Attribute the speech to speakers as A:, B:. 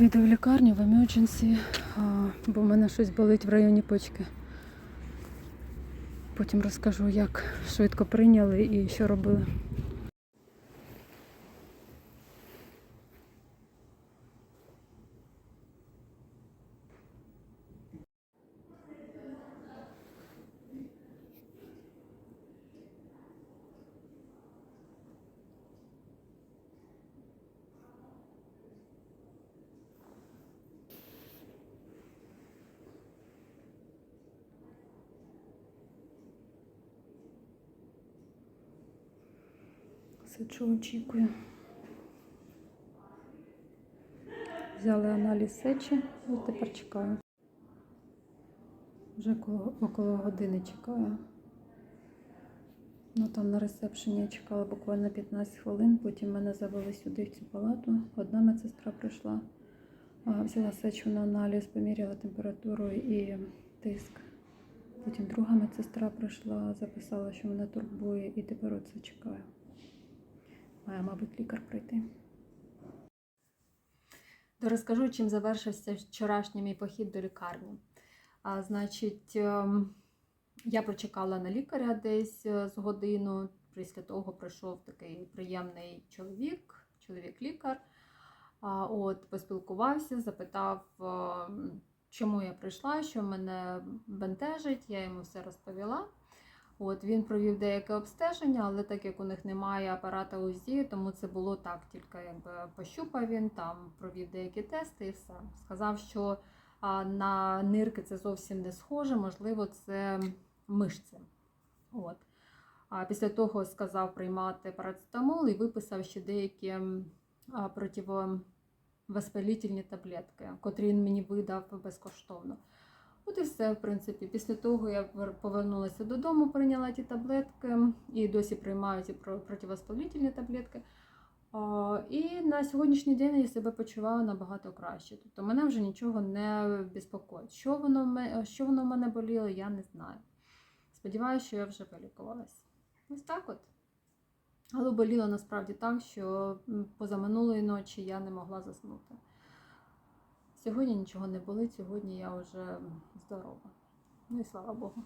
A: Йду в лікарню в емердженсі, бо в мене щось болить в районі почки. Потім розкажу, як швидко прийняли і що робили. Сиджу, очікую. Взяли аналіз сечі і тепер чекаю. Вже коло, около години чекаю. Ну там на ресепшені я чекала буквально 15 хвилин, потім мене завели сюди в цю палату. Одна медсестра прийшла, взяла сечу на аналіз, поміряла температуру і тиск. Потім друга медсестра прийшла, записала, що мене турбує, і тепер оце чекаю. Має, мабуть, лікар прийти. Розкажу, чим завершився вчорашній мій похід до лікарні. А, значить, ем, я прочекала на лікаря десь е, з годину. Після того прийшов такий приємний чоловік, чоловік-лікар. От, поспілкувався, запитав, ем, чому я прийшла, що мене бентежить. Я йому все розповіла. От він провів деяке обстеження, але так як у них немає апарата УЗІ, тому це було так, тільки якби пощупав він там, провів деякі тести і все. Сказав, що на нирки це зовсім не схоже, можливо, це мишці. От. А після того сказав приймати парацетамол і виписав ще деякі противовоспалительні таблетки, котрі він мені видав безкоштовно. От і все, в принципі. Після того я повернулася додому, прийняла ті таблетки і досі приймаю ці про- противоспалительні таблетки. І на сьогоднішній день я себе почуваю набагато краще. Тобто мене вже нічого не безпокоїть. Що воно, що воно в мене боліло, я не знаю. Сподіваюся, що я вже вилікувалась. Ось так от. Але боліло насправді так, що позаминулої ночі я не могла заснути. Сьогодні нічого не болить, сьогодні я вже здорова. Ну і слава Богу.